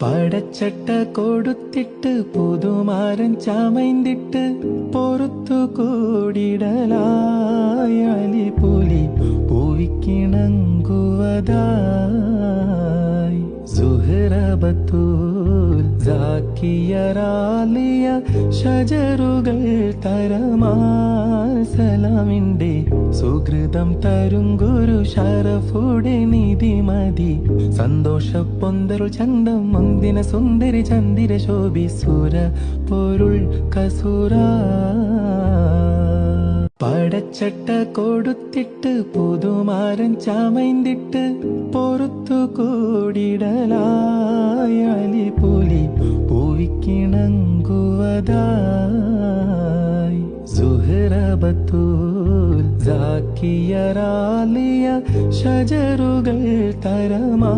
പടച്ചട്ട കൊടുത്തിട്ട് പുതുമാരൻ ചമൈന്തിട്ട് പൊറത്തു കൂടിടലായി പുലി പൂവിക്കിണങ്ങുവതായി സുഹറബത്തൂൽ ജാക്കിയറാലിയ ഷജറുകൾ തരമാൽ സലാമിന്റെ സുഹൃതം തരും ഗുരു ഷറഫുടെ നിധിമതി സന്തോഷ പൊന്തരുൾ ചന്തം മുന്തിന സുന്ദരി ചന്ദിര ശോഭി സുര പൊരുൾ കസുര. പടച്ചട്ട കൊടുത്തിട്ട് പുതുമാരൻ ചമൈന്തിട്ട് പൊറത്തു കൂടിടലായി പുലി പൂവിക്കിണങ്ങുവതായി. സുഹറബത്തൂൽ ജാക്കിയറാലിയ ഷജറുകൾ തരമാ